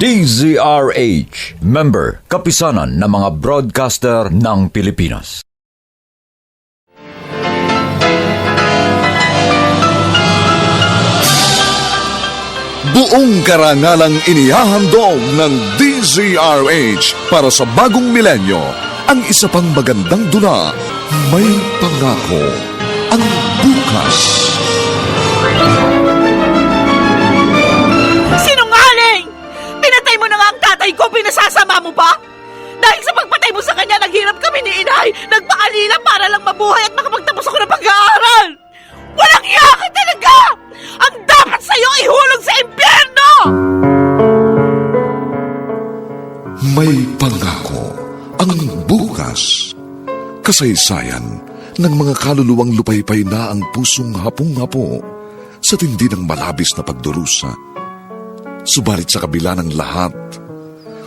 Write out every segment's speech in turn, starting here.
DZRH, member, kapisanan ng mga broadcaster ng Pilipinas. Buong karangalang inihahandog ng DZRH para sa bagong milenyo ang isa pang magandang dula, May Pangako ang Bukas. Sinungaling! Pinasasama mo pa? Dahil sa pagpatay mo sa kanya, naghirap kami ni inay, nagpaalila para lang mabuhay at makapagtapos ako ng pag-aaral! Walang iya ka talaga! Ang dapat sa'yo ihulog sa impyerno! May Pangako ang Bukas. Kasaysayan ng mga kaluluwang lupaypay na ang pusong hapong-hapo sa tindi ng malabis na pagdurusa. Subalit sa kabila ng lahat,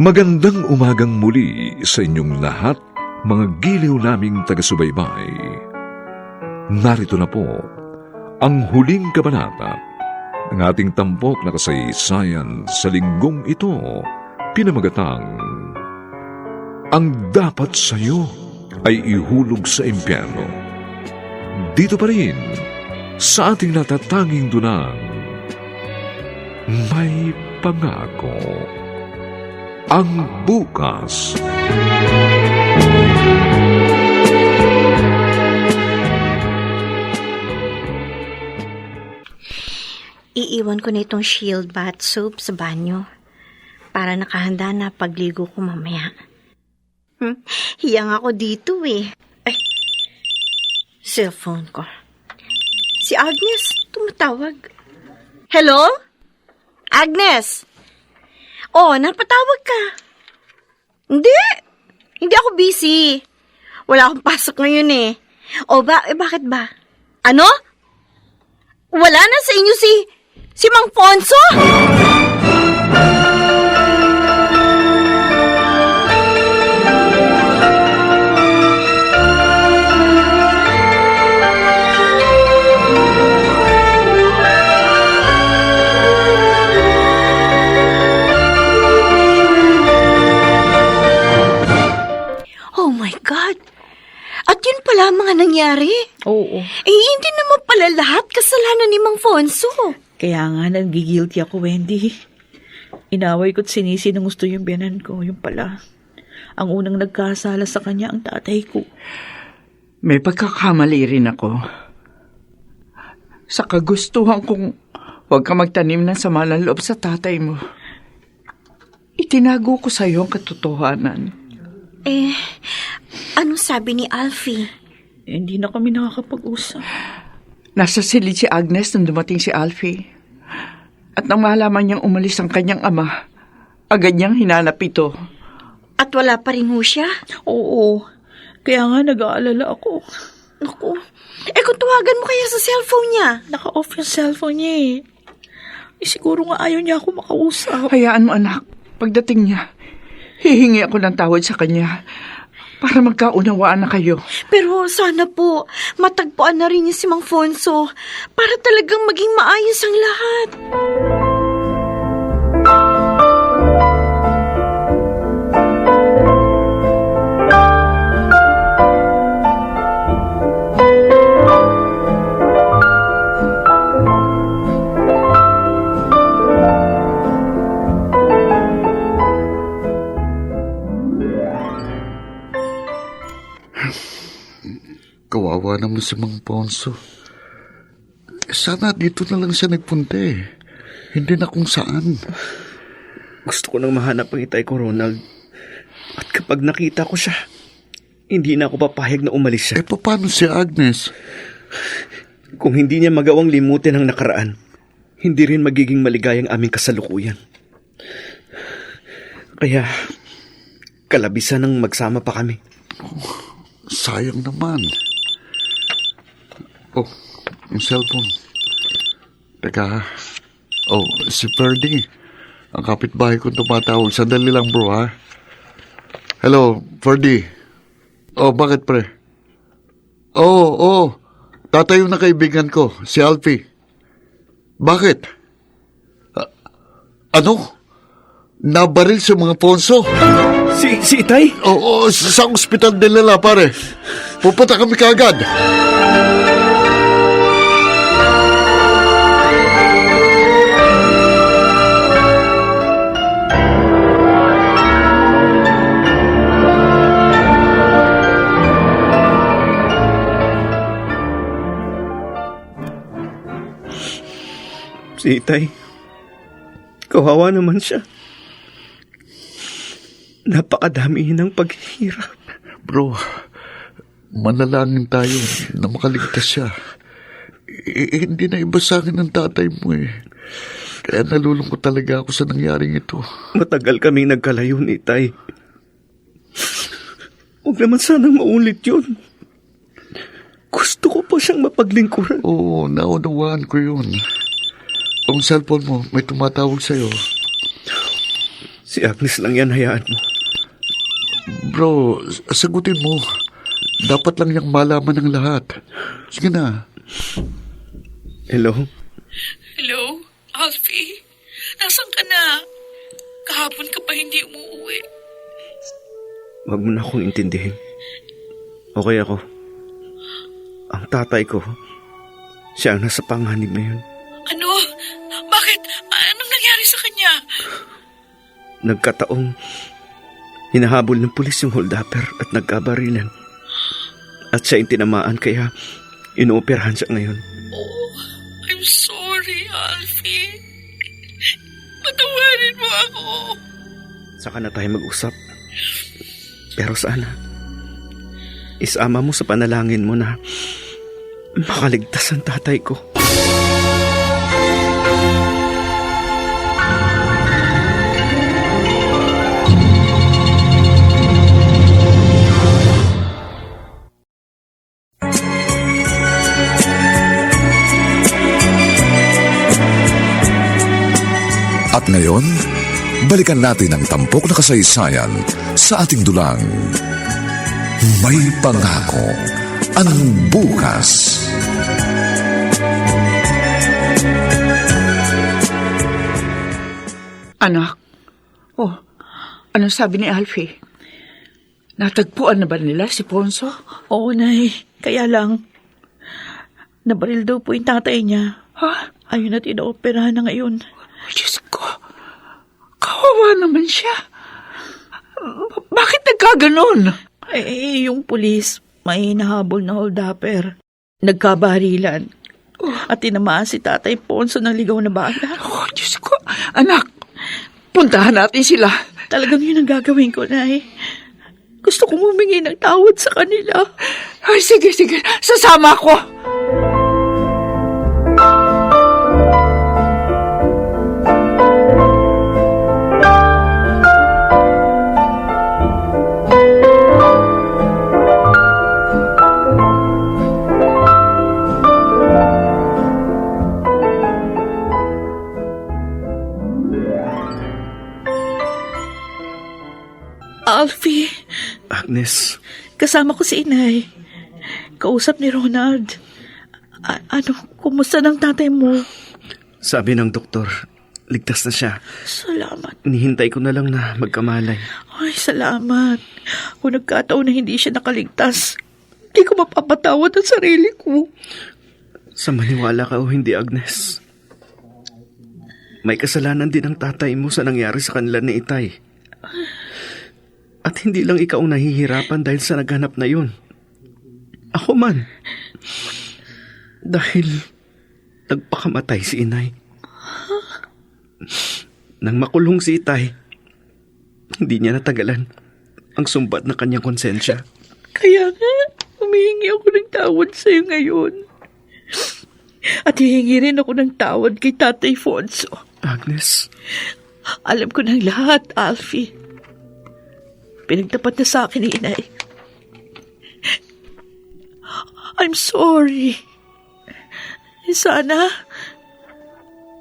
Magandang umagang muli sa inyong lahat, mga giliw naming taga-subaybay. Narito na po ang huling kabanata ng ating tampok na kasaysayan sa linggong ito, pinamagatang Ang dapat sa'yo ay ihulog sa impyerno. Dito pa rin sa ating natatanging dunang may pangako ang bukas. Iiwan ko na itong shield bath soap sa banyo para nakahanda na pagligo ko mamaya. Hmm, hiyang ako dito eh. Ay, cellphone ko. Si Agnes, tumatawag. Hello? Agnes? Oh, napatawag ka. Hindi. Hindi ako busy. Wala akong pasok ngayon eh. O ba, eh bakit ba? Ano? Wala na sa inyo si... si Mang Fonso? Pala ang mga nangyari. Oo. Eh, hindi naman pala lahat kasalanan ni Mang Fonso. Kaya nga, nagigilty ako, Wendy. Inaway ko't sinisi ng gusto yung biyanan ko. Yung pala, ang unang nagkasala sa kanya ang tatay ko. May pagkakamali rin ako. Sa kagustuhan kong huwag ka magtanim ng sama ng loob sa tatay mo. Itinago ko sa iyo ang katotohanan. Eh, ano sabi ni Alfie? Eh, hindi na kami nakakapag-usap. Nasa silid si Agnes nang dumating si Alfie. At nang malaman niyang umalis ang kanyang ama, agad niyang hinanap ito. At wala pa rin ho siya? Oo. Kaya nga, nag-aalala ako. Naku, eh kung tawagan mo kaya sa cellphone niya. Naka-off yung cellphone niya eh. Eh, siguro nga ayaw niya ako makausap. Hayaan mo anak, pagdating niya, hihingi ako ng tawad sa kanya. Para magkaunawaan na kayo. Pero sana po, matagpuan na rin niya si Mang Fonso para talagang maging maayos ang lahat. Kawawa naman si Mang Ponso. Sana dito na lang siya nagpunta eh. Hindi na kung saan. Gusto ko nang mahanap ang itay ko, Ronald. At kapag nakita ko siya, hindi na ako papayag na umalis Eh siya. paano si Agnes? Kung hindi niya magawang limutin ang nakaraan, hindi rin magiging maligayang aming kasalukuyan. Kaya, kalabisan ng magsama pa kami. Sayang naman. Oh, yung cellphone. Teka. Oh, si Ferdy. Ang kapitbahay ko tumatawag. Sandali lang bro ha. Hello, Ferdy. Oh, bakit pre? Oh, oh. Tatay yung na kaibigan ko, si Alfie. Bakit? Ah, ano? Nabaril sa mga ponso? Si, si itay? Oo, sa ospital nila pare. Pupunta kami kaagad. Si itay. Kawawa naman siya. Napakadami ng paghihirap. Bro, manalangin tayo na makaligtas siya. Eh, eh, hindi na iba sa akin ng tatay mo eh. Kaya nalulungkot talaga ako sa nangyaring ito. Matagal kaming nagkalayo ni Tay. Huwag naman sanang maulit yun. Gusto ko pa siyang mapaglingkuran. Oo, naunawaan ko yun. Ang cellphone mo, may tumatawag sa'yo. Si Agnes lang yan, hayaan mo. Bro, sagutin mo. Dapat lang niyang malaman ng lahat. Sige na. Hello? Hello, Alfie? Nasaan ka na? Kahapon ka pa hindi umuwi. Huwag mo na akong intindihin. Okay ako. Ang tatay ko, siya ang nasa panganib ngayon. Ano? Bakit? Anong nangyari sa kanya? Nagkataong hinahabol ng pulis yung holdupper at nagkabarilan. At siya yung tinamaan kaya inooperahan siya ngayon. Oh, I'm sorry, Alfie. Patawarin mo ako. Saka na tayo mag-usap. Pero sana, isama mo sa panalangin mo na makaligtas ang tatay ko. Ngayon, balikan natin ang tampok na kasaysayan sa ating dulang. May pangako ang bukas. Anak, oh, ano sabi ni Alfie? Natagpuan na ba nila si Ponso? Oo, Nay. Kaya lang, nabaril daw po yung tatay niya. Ha? Ayun at inooperahan na ngayon. Kawawa naman siya. B- bakit nagkaganon? Eh, yung pulis, may nahabol na holdupper. Nagkabarilan. At tinamaan si Tatay Ponso ng ligaw na bala. Oh, Diyos ko, anak, puntahan natin sila. Talagang yun ang gagawin ko, Nay. Gusto kong humingi ng tawad sa kanila. Ay, sige, sige, sasama ko. Alfie, Agnes, si inay. Kausap ni Ronald. A- ano, kumusta ng tatay mo? Sabi ng doktor, ligtas na siya. Salamat. Nihintay ko na lang na magkamalay. Ay, salamat. Kung nagkataon na hindi siya nakaligtas, hindi ko mapapatawad ang sarili ko. Sa maniwala ka o hindi, Agnes. May kasalanan din ang tatay mo sa nangyari sa kanila ni Itay. At hindi lang ikaw ang nahihirapan dahil sa naghanap na yun. Ako man. Dahil nagpakamatay si inay. Nang makulong si Itay, hindi niya natagalan ang sumbat na kanyang konsensya. Kaya nga, humihingi ako ng tawad sa'yo ngayon. At hihingi rin ako ng tawad kay Tatay Fonso. Agnes, Alam ko ng lahat, Alfie. Pinagtapat na sa akin ni inay. I'm sorry. Sana,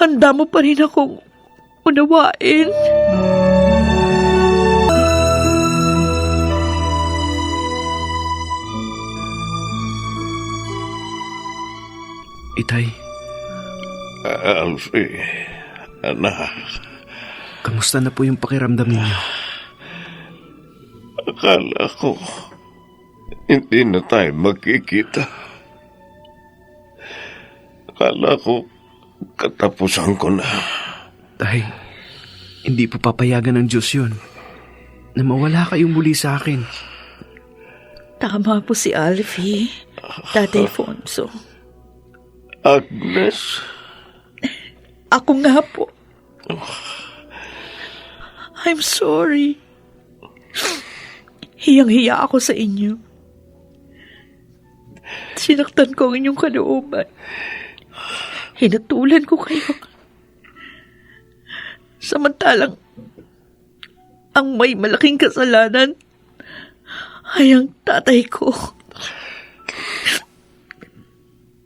handa mo pa rin akong unawain. Itay, Alfie, anak, kamusta na po yung pakiramdam ninyo? Akala ko hindi na tayo magkikita. Akala ko katapusan ko na. Tay, hindi po papayagan ng Diyos yun. Na mawala kayong muli sa akin. Tama po si Alfie, Tatay Fonso. Agnes, Ako nga po. I'm sorry. Hiyang-hiya ako sa inyo. Sinaktan ko ang inyong kalooban. Hinatulan ko kayo. Samantalang, ang may malaking kasalanan ay ang tatay ko.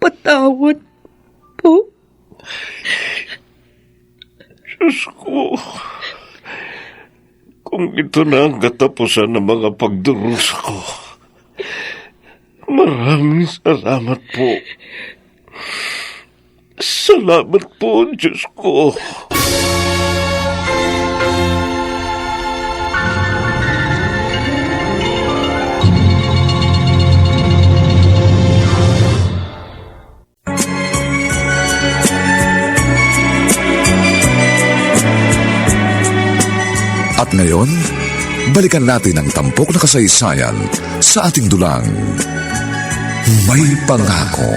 Patawad po. Diyos ko. Kung ito na ang katapusan ng mga pagdurusa ko, maraming salamat po. Salamat po, Diyos ko. Ngayon, balikan natin ang tampok na kasaysayan sa ating dulang. May pangako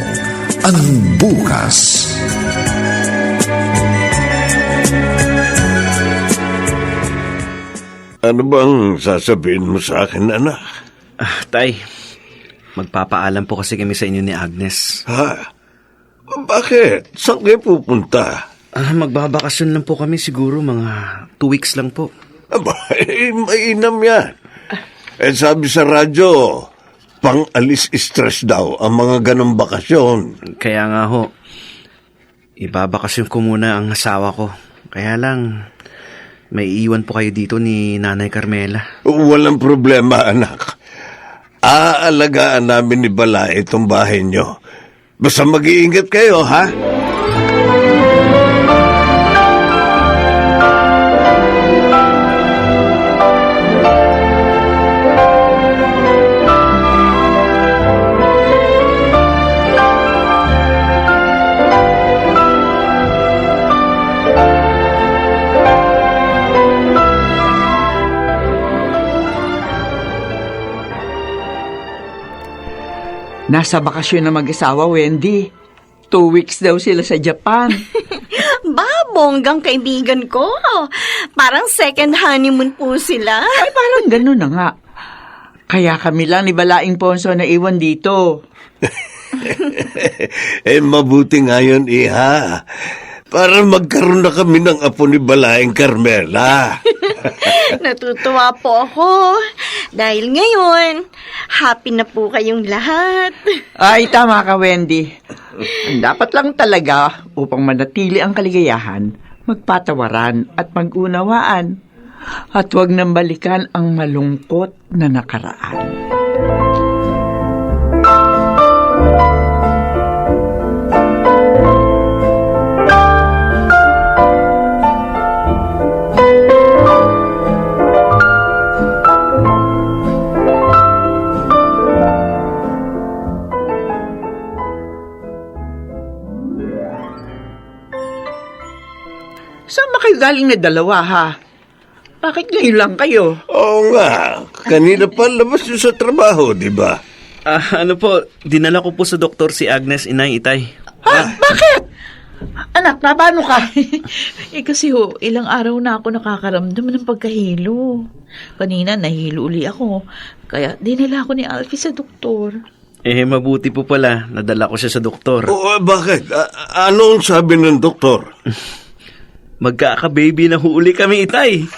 ang bukas. Ano bang sasabihin mo sa akin, anak? Ah, tay, magpapaalam po kasi kami sa inyo ni Agnes. Ha? Bakit? Saan kayo pupunta? Ah, magbabakasyon lang po kami siguro mga two weeks lang po. Aba, eh, mainam yan. Eh, sabi sa radyo, pang-alis stress daw ang mga ganong bakasyon. Kaya nga ho, ibabakasyon ko muna ang asawa ko. Kaya lang, may iwan po kayo dito ni Nanay Carmela. Walang problema, anak. Aalagaan namin ni Bala itong bahay nyo. Basta mag-iingat kayo, ha? Nasa bakasyon na mag-asawa, Wendy. Two weeks daw sila sa Japan. Babonggang kaibigan ko. Parang second honeymoon po sila. Ay, parang ganun na nga. Kaya kami lang ni Balaing Ponso na iwan dito. eh, mabuti nga yun, iha. Para magkaroon na kami ng apo ni Balaeng Carmela. Natutuwa po ako. Dahil ngayon, happy na po kayong lahat. Ay, tama ka, Wendy. Dapat lang talaga upang manatili ang kaligayahan, magpatawaran at magunawaan. At huwag nang balikan ang malungkot na nakaraan. Kayo galing na dalawa, ha? Bakit ngayon lang kayo? Oo nga, kanina pa labas yun sa trabaho, di ba? Ah, ano po, dinala ko po sa doktor si Agnes Inay Itay. Ha? Bakit? Anak, na paano ka? eh kasi ho, ilang araw na ako nakakaramdam ng pagkahilo. Kanina nahilo uli ako. Kaya dinala ako ni Alfie sa doktor. Eh, mabuti po pala, nadala ko siya sa doktor. Oo, bakit? A- ano ang sabi ng doktor? Magkaka-baby na huli kami, Itay.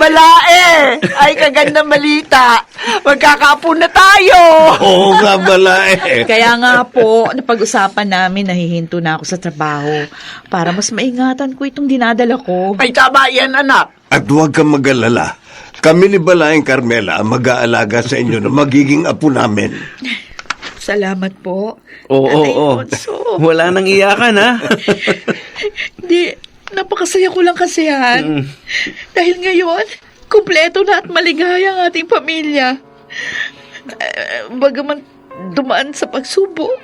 Balae! Ay, kagandang balita. Magkakapo na tayo. Oo nga bala eh. Kaya nga po, napag-usapan namin nahihinto na ako sa trabaho para mas maingatan ko itong dinadala ko. Ay, tama yan, anak. At huwag kang mag-alala. Kami ni Balaeng Carmela ang mag-aalaga sa inyo na magiging apo namin. Salamat po. Oo, oo, Tatay oo. Alfonso. Wala nang iyakan, ha? Hindi, napakasaya ko lang kasi Han. Dahil ngayon, kumpleto na at maligaya ang ating pamilya. Eh, bagaman dumaan sa pagsubok,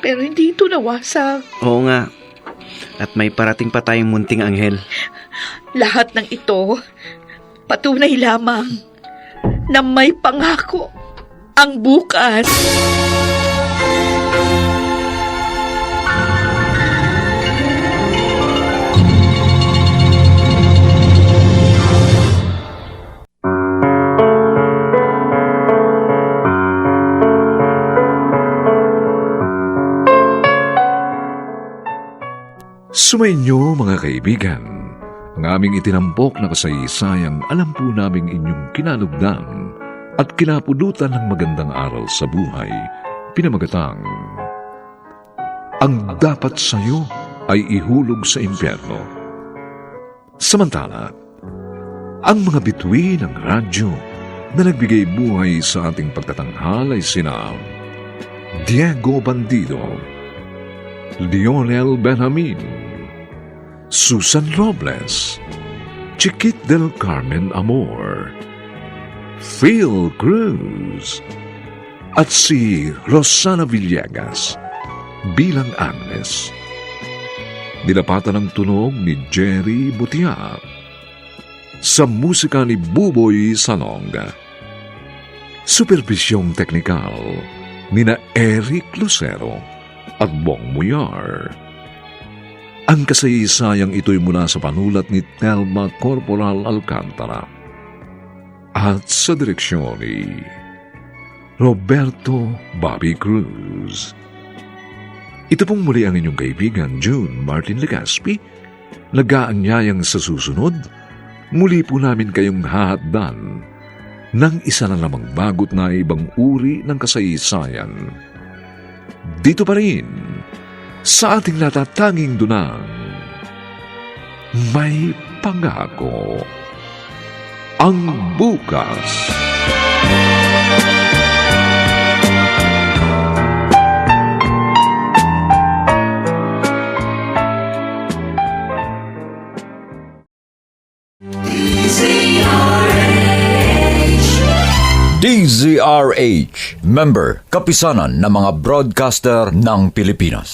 pero hindi ito nawasak. Oo nga. At may parating pa tayong munting anghel. Lahat ng ito, patunay lamang na may pangako ang bukas. Sumainyo mga kaibigan, ang aming itinampok na kasaysayang alam po naming inyong kinalugdan at kinapulutan ng magandang aral sa buhay, pinamagatang, Ang dapat sa'yo ay ihulog sa impyerno. Samantala, ang mga bituin ng radyo na nagbigay buhay sa ating pagtatanghal ay sina Diego Bandido, Lionel Benjamin, Susan Robles, Chiquit del Carmen Amor, Phil Cruz, at si Rosana Villegas bilang Agnes. Dilapatan ng tunog ni Jerry Butia sa musika ni Buboy Salonga. Supervisyong teknikal ni na Eric Lucero at Bong Muyar. Ang kasaysayang ito'y mula sa panulat ni Telma Corporal Alcantara at sa direksyon ni Roberto Bobby Cruz. Ito pong muli ang inyong kaibigan June Martin Legaspi, nag-aanyayang sa susunod, muli po namin kayong hahatdan ng isa na namang bagot na ibang uri ng kasaysayan. Dito pa rin, sa ating natatanging dunang, may pangako ang bukas. DZRH, member, kapisanan ng mga broadcaster ng Pilipinas.